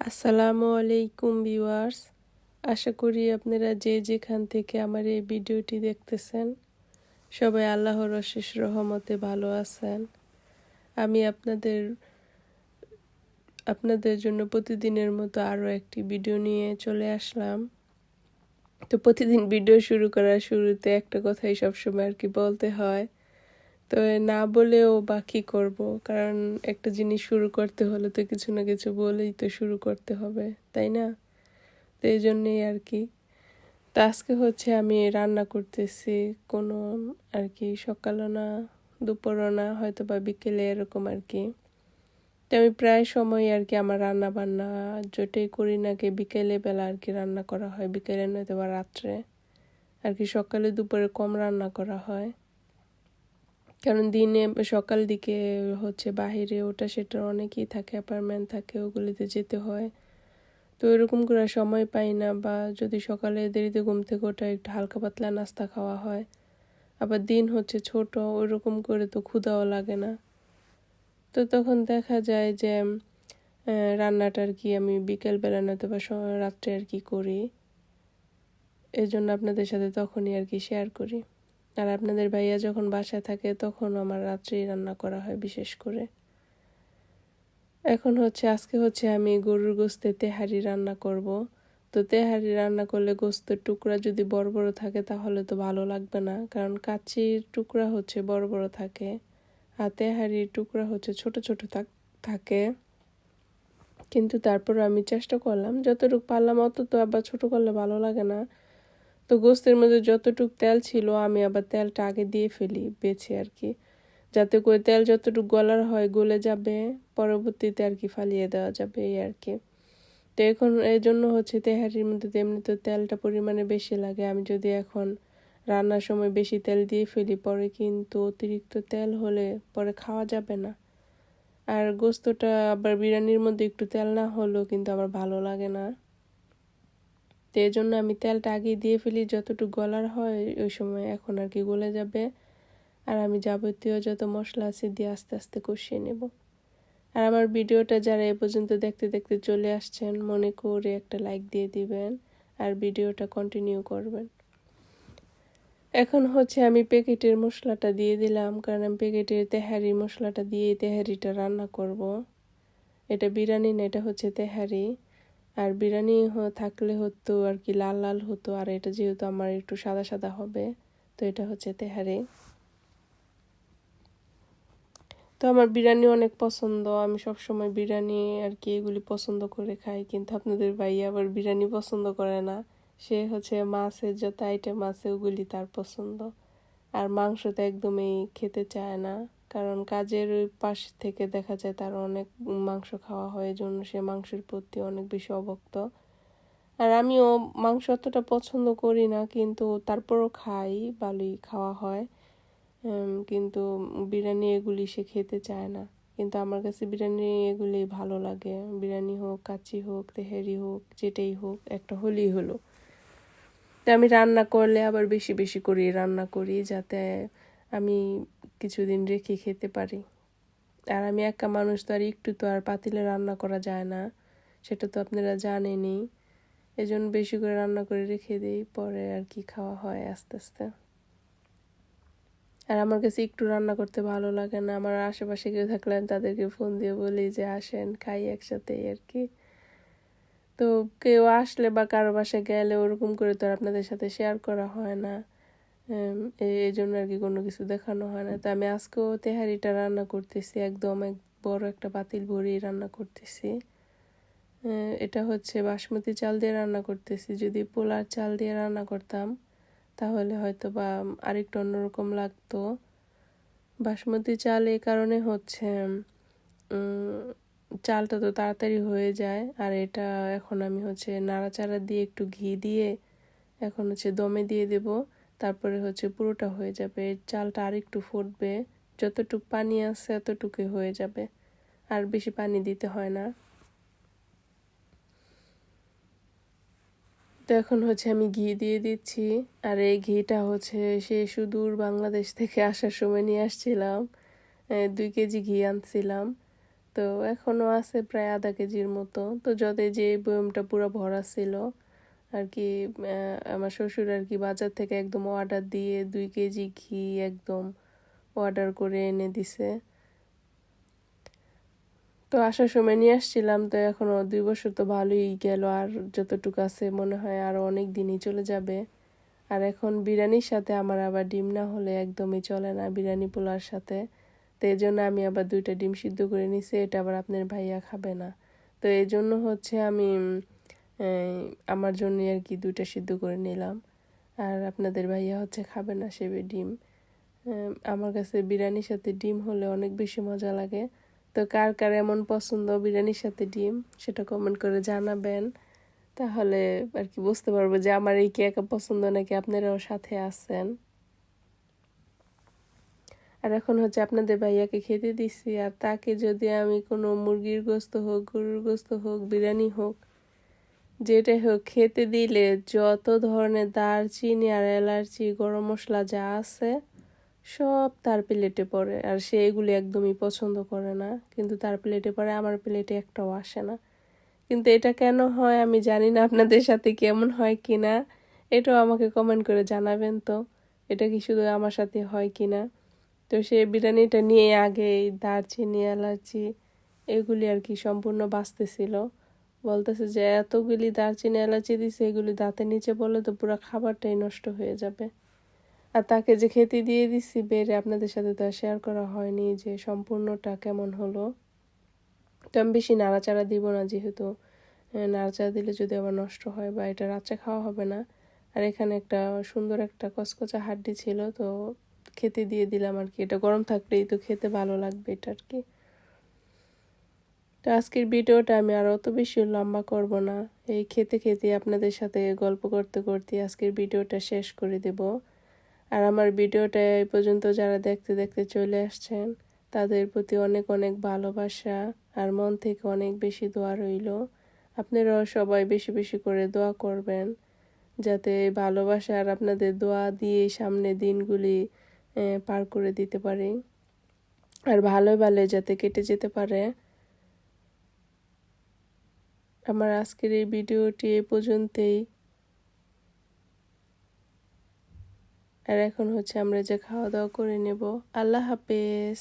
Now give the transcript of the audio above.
আসসালামু আলাইকুম ভিউয়ার্স। আশা করি আপনারা যে যেখান থেকে আমার এই ভিডিওটি দেখতেছেন, সবাই আল্লাহর অশেষ রহমতে ভালো আছেন। আমি আপনাদের আপনাদের জন্য প্রতিদিনের মতো আরও একটি ভিডিও নিয়ে চলে আসলাম। তো প্রতিদিন ভিডিও শুরু করার শুরুতে একটা কথাই সবসময় আর কি বলতে হয় তো না বলেও বা কী করব? কারণ একটা জিনিস শুরু করতে হলে তো কিছু না কিছু বলেই তো শুরু করতে হবে, তাই না? তো এই জন্যেই আর কি। তো আজকে হচ্ছে আমি রান্না করতেছি, কোনো আর কি সকালও না, দুপুরও না হয়তো বা বিকেলে এরকম আর কি। তো আমি প্রায় সময় আর কি আমার রান্না বান্না যেটাই করি না কি বিকেলে বেলা আর কি রান্না করা হয়, বিকেলে নয়তো বা রাত্রে। আর কি সকালে দুপুরে কম রান্না করা হয়। কারণ দিনে সকাল দিকে হচ্ছে বাহিরে ওটা সেটা অনেকেই থাকে অ্যাপার্টমেন্ট থাকে, ওগুলিতে যেতে হয়। তো এরকম করে সময় পাই না বা যদি সকালে দেরিতে ঘুম থেকে ওটা একটু হালকা পাতলা নাস্তা খাওয়া হয়, আবার দিন হচ্ছে ছোট, ওইরকম করে তো ক্ষুদাও লাগে না। তো তখন দেখা যায় যে রান্নাটা আর কি আমি বিকেলবেলা নয়তো বা রাত্রে আর কি করি। এই জন্য আপনাদের সাথে তখনই আর কি শেয়ার করি। আর আপনাদের ভাইয়া যখন বাসায় থাকে, তখন আমার রাত্রেই রান্না করা হয় বিশেষ করে। এখন হচ্ছে, আজকে হচ্ছে আমি গরুর গোস্তে তেহারি রান্না করব। তো তেহারি রান্না করলে গোস্তের টুকরা যদি বড় বড় থাকে, তাহলে তো ভালো লাগবে না। কারণ কাচির টুকরা হচ্ছে বড় বড় থাকে, আর তেহারির টুকরা হচ্ছে ছোট ছোট থাকে কিন্তু তারপর আমি চেষ্টা করলাম, যতটুকু পারলাম, অত তো আবার ছোট করলে ভালো লাগে না। তো গোস্তের মধ্যে যতটুকু তেল ছিল, আমি আবার তেলটা আগে দিয়ে ফেলি, বেছে আর কি। যাতে করে তেল যতটুকু গলার হয় গলে যাবে, পরবর্তীতে আর কি ফালিয়ে দেওয়া যাবে, এই আর কি। তো এখন এই জন্য হচ্ছে তেহারির মধ্যে তেমনি তো তেলটা পরিমাণে বেশি লাগে। আমি যদি এখন রান্নার সময় বেশি তেল দিয়ে ফেলি, পরে কিন্তু অতিরিক্ত তেল হলে পরে খাওয়া যাবে না। আর গোস্তটা আবার বিরিয়ানির মধ্যে একটু তেল না হলেও কিন্তু আবার ভালো লাগে না। তো এই জন্য আমি তেলটা আগে দিয়ে ফেলি। যতটুকু গলার হয়, ওই সময় এখন আর কি গলে যাবে। আর আমি যাবতীয় যত মশলা আছে দিয়ে আস্তে আস্তে কষিয়ে নেব। আর আমার ভিডিওটা যারা এ পর্যন্ত দেখতে দেখতে চলে আসছেন, মনে করে একটা লাইক দিয়ে দিবেন আর ভিডিওটা কন্টিনিউ করবেন। এখন হচ্ছে আমি প্যাকেটের মশলাটা দিয়ে দিলাম, কারণ আমি প্যাকেটের তেহারি মশলাটা দিয়ে তেহারিটা রান্না করব। এটা বিরিয়ানি না, এটা হচ্ছে তেহারি। আর বিরিয়ানি থাকলে হতো আর কি, লাল লাল হতো। আর এটা যেহেতু আমার একটু সাদা সাদা হবে, তো এটা হচ্ছে তেহারি। তো আমার বিরিয়ানি অনেক পছন্দ। আমি সব সময় বিরিয়ানি আর কি এগুলি পছন্দ করে খাই, কিন্তু আপনাদের ভাই আবার বিরিয়ানি পছন্দ করে না। সে হচ্ছে মাছের যত আইটেম আছে ওগুলি তার পছন্দ। আর মাংস তো একদমই খেতে চায় না। কারণ কাজের পাশ থেকে দেখা যায় তার অনেক মাংস খাওয়া হয় জন্য সে মাংসের প্রতি অনেক বেশি অভক্ত। আর আমিও মাংস অতটা পছন্দ করি না, কিন্তু তারপরও খাই, ভালোই খাওয়া হয়। কিন্তু বিরিয়ানি এগুলি সে খেতে চায় না। কিন্তু আমার কাছে বিরিয়ানি এগুলি ভালো লাগে। বিরিয়ানি হোক কাচি হোক, তেহেরি হোক, যেটাই হোক, একটা হলেই হলো। তো আমি রান্না করলে আবার বেশি বেশি করি রান্না করি, যাতে আমি কিছুদিন রেখে খেতে পারি। আর আমি একা মানুষ তো আর একটু তো আর পাতিলে রান্না করা যায় না। সেটা তো আপনারা জানেনই। এজন্য বেশি করে রান্না করে রেখে দিই, পরে আর কি খাওয়া হয় আস্তে আস্তে। আর আমার কাছে একটু রান্না করতে ভালো লাগে না। আমার আশেপাশে কেউ থাকলে আমি তাদেরকে ফোন দিয়ে বলি যে, আসেন, খাই একসাথে আর কি। তো কেউ আসলে বা কারও বাসায় গেলে ওরকম করে তো আর আপনাদের সাথে শেয়ার করা হয় না। এই জন্য আর কি কোনো কিছু দেখানো হয় না। তো আমি আজকেও তেহারিটা রান্না করতেছি, একদম এক বড় একটা পাতিল ভরিয়ে রান্না করতেছি। এটা হচ্ছে বাসমতি চাল দিয়ে রান্না করতেছি। যদি পোলার চাল দিয়ে রান্না করতাম, তাহলে হয়তো বা আরেকটু অন্যরকম লাগতো। বাসমতি চাল এই কারণে হচ্ছে চালটা তো তাড়াতাড়ি হয়ে যায়। আর এটা এখন আমি হচ্ছে নাড়াচাড়া দিয়ে একটু ঘি দিয়ে এখন হচ্ছে দমে দিয়ে দেব। তারপরে হচ্ছে পুরোটা হয়ে যাবে, চালটা আর একটু ফুটবে, যতটুকু পানি আছে এতটুকুই হয়ে যাবে, আর বেশি পানি দিতে হয় না। তো এখন হচ্ছে আমি ঘি দিয়ে দিচ্ছি, আর এই ঘিটা হচ্ছে সে সুদূর বাংলাদেশ থেকে আসার সময় নিয়ে আসছিলাম দুই কেজি ঘি আনছিলাম। তো এখনও আছে প্রায় আধা কেজির মতো, তো যদি যে বয়মটা পুরো ভরা ছিল আর কি আমার শ্বশুর আর কি বাজার থেকে একদম অর্ডার দিয়ে দুই কেজি ঘি একদম অর্ডার করে এনে দিছে। তো আসার সময় নিয়ে আসছিলাম, তো এখনও দুই বছর তো ভালোই গেল, আর যতটুকু আছে মনে হয় আরও অনেক দিনই চলে যাবে। আর এখন বিরিয়ানির সাথে আমার আবার ডিম না হলে একদমই চলে না বিরিয়ানি পোলার সাথে। তো এই জন্য আমি আবার দুইটা ডিম সিদ্ধ করে নিছি, এটা আবার আপনার ভাইয়া খাবে না। তো এই জন্য হচ্ছে আমি আমার জন্য আর কি দুইটা সিদ্ধ করে নিলাম। আর আপনাদের ভাইয়া হচ্ছে খাবে না সেবে ডিম। আমার কাছে বিরিয়ানির সাথে ডিম হলে অনেক বেশি মজা লাগে। তো কার কার এমন পছন্দ বিরিয়ানির সাথে ডিম, সেটা কমেন্ট করে জানাবেন। তাহলে আর কি বুঝতে পারব যে আমার এই কি একা পছন্দ নাকি আপনারাও সাথে আছেন। আর এখন হচ্ছে আপনাদের ভাইয়াকে খেতে দিছি। আর তাকে যদি আমি কোনো মুরগির গোস্ত হোক, গরুর গোস্ত হোক, বিরিয়ানি হোক যেটাই হোক, খেতে দিলে যত ধরনের দারচিনি আর এলাচি, গরম মশলা যা আছে, সব তার প্লেটে পড়ে। আর সে এগুলি একদমই পছন্দ করে না, কিন্তু তার প্লেটে পড়ে, আমার প্লেটে একটাও আসে না। কিন্তু এটা কেন হয় আমি জানি না আপনাদের সাথে কেমন হয় কি না এটাও আমাকে কমেন্ট করে জানাবেন তো, এটা কি শুধু আমার সাথে হয় কি না তো সে বিরিয়ানিটা নিয়ে আগে দারচিনি, এলাচি, এগুলি আর কি সম্পূর্ণ বাঁচতেছিল। বলতেছে যে, এতগুলি দারচিনি এলাচি দিছে, এগুলি দাঁতের নিচে বলে তো পুরো খাবারটাই নষ্ট হয়ে যাবে। আর তাকে যে খেতে দিয়ে দিচ্ছি বেড়ে আপনাদের সাথে তো শেয়ার করা হয়নি যে সম্পূর্ণটা কেমন হলো। তো আমি বেশি নাড়াচাড়া দিব না, যেহেতু নাড়াচাড়া দিলে যদি আবার নষ্ট হয় বা এটা রাত্রে খাওয়া হবে না। আর এখানে একটা সুন্দর একটা কচকচা হাড্ডি ছিল, তো খেতে দিয়ে দিলাম আর কি। এটা গরম থাকলেই তো খেতে ভালো লাগবে এটা আর কি। আজকের ভিডিওটা আমি আর অত বেশি লম্বা করব না। এই খেতে খেতে আপনাদের সাথে গল্প করতে করতে আজকের ভিডিওটা শেষ করে দেব। আর আমার ভিডিওটা এই পর্যন্ত যারা দেখতে দেখতে চলে আসছেন, তাদের প্রতি অনেক অনেক ভালোবাসা আর মন থেকে অনেক বেশি দোয়া রইল। আপনারাও সবাই বেশি বেশি করে দোয়া করবেন, যাতে ভালোবাসা আর আপনাদের দোয়া দিয়ে সামনে দিনগুলি পার করে দিতে পারি। আর ভালো ভালো যাতে কেটে যেতে পারে আমার আজকের এই ভিডিওটি এ পর্যন্তই। আর এখন হচ্ছে আমরা যে খাওয়া দাওয়া করে নেব। আল্লাহ হাফেজ।